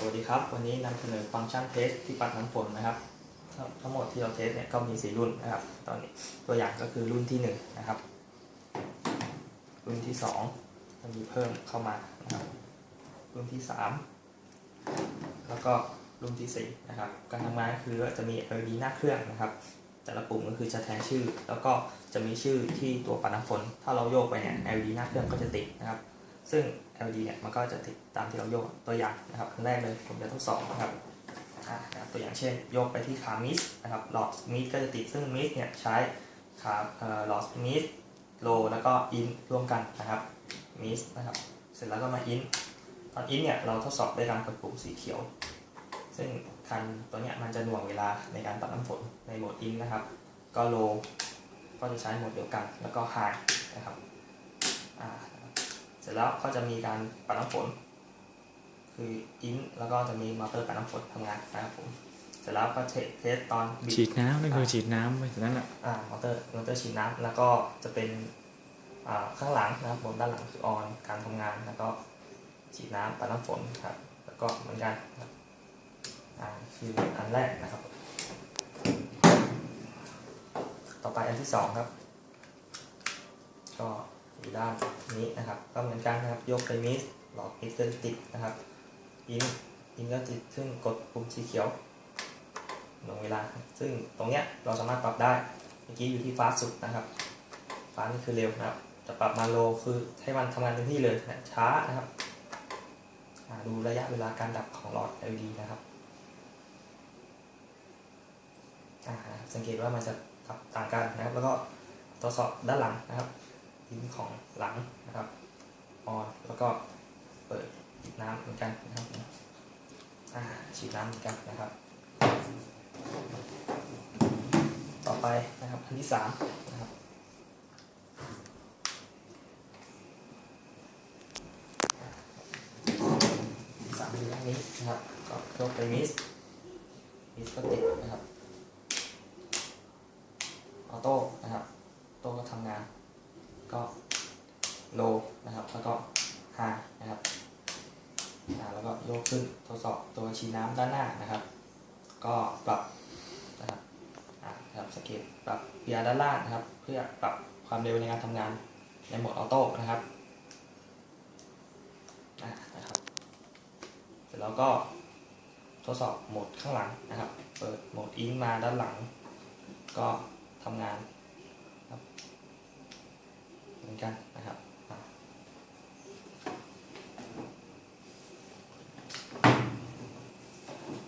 สวัสดีครับ วันนี้นำเสนอฟังก์ชันเทสที่ปัดน้ำฝนนะครับ ทั้งหมดที่เราเทสเนี่ยก็มี4รุ่นนะครับ ตอนนี้ตัวอย่างก็คือรุ่นที่1นะครับ รุ่นที่2จะมีเพิ่มเข้ามานะครับ รุ่นที่ 3 แล้วก็รุ่นที่4นะครับ การทำงานก็คือว่าจะมี LED หน้าเครื่องนะครับ แต่ละปุ่มก็คือจะแทนชื่อ แล้วก็จะมีชื่อที่ตัวปัดน้ำฝน ถ้าเราโยกไปเนี่ย LED หน้าเครื่องก็จะติดนะครับ ซึ่ง L.D เนี่ยมันก็จะติดตามที่เราโยกตัวอย่างนะครับอันแรกเลยผมจะทดสอบนะครับอ่านะครับตัวอย่างเช่น โยกไปที่ขามิสนะครับหลอดมิสก็จะติดซึ่งมิสเนี่ยใช้ขาหลอดมิสโลแล้วก็อินร่วมกันนะครับมิสนะครับเสร็จแล้วก็มาอินตอนอินเนี่ยเราทดสอบด้วยการกดปุ่มสีเขียว ซึ่งคันตัวเนี้ยมันจะหน่วงเวลาในการตัดน้ำฝนในโหมดอินนะครับ ก็โลก็จะใช้โหมดเดียวกัน แล้วก็ไฮนะครับอ่า ร็จแล้วก็จะมีการปัดน้ำฝน คืออินแล้วก็จะมีมอเตอร์ปัดน้ำฝนทำงานนะครับผมเสร็จแล้วก็เทสเทสตอนบิดฉีดน้ำนั่นคือฉีดน้ำไปจากนั้นอะอ่ามอเตอร์มอเตอร์ฉีดน้ำแล้วก็จะเป็นอ่าข้างหลังนะครับบนด้านหลังคือออนการทำงานแล้วก็ฉีดน้ำปัดน้ำฝนครับ แล้วก็เหมือนกันครับอ่าคืออันแรกนะครับ ต่อไปอันที่สองครับ ก็ อยู่ด้านนี้นะครับ ก็เหมือนกันนะครับ ยกไปมิสหลอกมิสจะติดนะครับ อินอินก็ติดซึ่งกดปุ่มสีเขียวลงเวลา ซึ่งตรงเนี้ยเราสามารถปรับได้ เมื่อกี้อยู่ที่ฟาสต์สุดนะครับฟาสต์นี่คือเร็วนะครับ จะปรับมาโลคือให้มันทำงานเต็มที่เลยนะช้านะครับ ดูระยะเวลาการดับของหลอด LED นะครับสังเกตว่ามันจะต่างกันนะครับ แล้วก็ทดสอบด้านหลังนะครับ ยินของหลังนะครับออนแล้วก็เปิดปิดน้ำเหมือนกันนะครับอาฉีดน้ำเหมือนกันนะครับ ต่อไปนะครับอันที่สามนะครับสามอย่านนี้นะครับก็ยกไปมิสมิสก็ติดนะครับออโต้นะครับโต้ก็ทำงาน ก็โลนะครับ แล้วก็ไฮนะครับแล้วก็โยกขึ้นทดสอบตัวชีน้ำด้านหน้านะครับ ก็ปรับนะครับนะครับสเกตปรับเกียรด้านล่างนะครับ เพื่อปรับความเร็วในการทำงานในโหมดออโต้นะครับนะครับเสร็จแล้วก็ทดสอบโหมดข้างหลังนะครับ เปิดโหมดอินมาด้านหลัง ก็ทำงานครับ มือนกันนะครับอ่า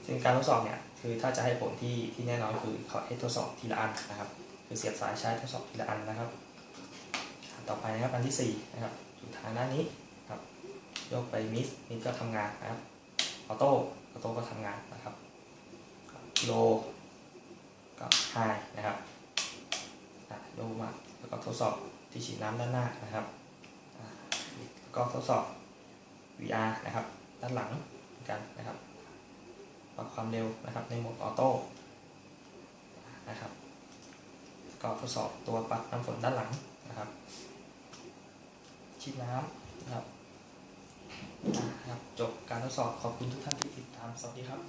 ซึ่งการทดสอบเนี่ยคือถ้าจะให้ผลที่ที่แน่นอนคือเขาให้ทดสอบทีละอันนะครับ คือเสียบสายใช้ทดสอบทีละอันนะครับ ต่อไปนะครับอันที่สี่นะครับอยู่ทางด้านี้ครับยกไปมิสมิสก็ทำงานนะครับออโต้ออโต้ก็ทำงานนะครับโลก็ไฮนะครับอะโลมาแล้วก็ทดสอบ ที่ฉีดน้ำด้านหน้านะครับ ก็ทดสอบ VR นะครับ ด้านหลังเหมือนกันนะครับปรับความเร็วนะครับในโหมดออโต้นะครับ ก็ทดสอบตัวปัดน้ำฝนด้านหลังนะครับฉีดน้ำนะครับ จบการทดสอบขอบคุณทุกท่านที่ติดตาม สวัสดีครับ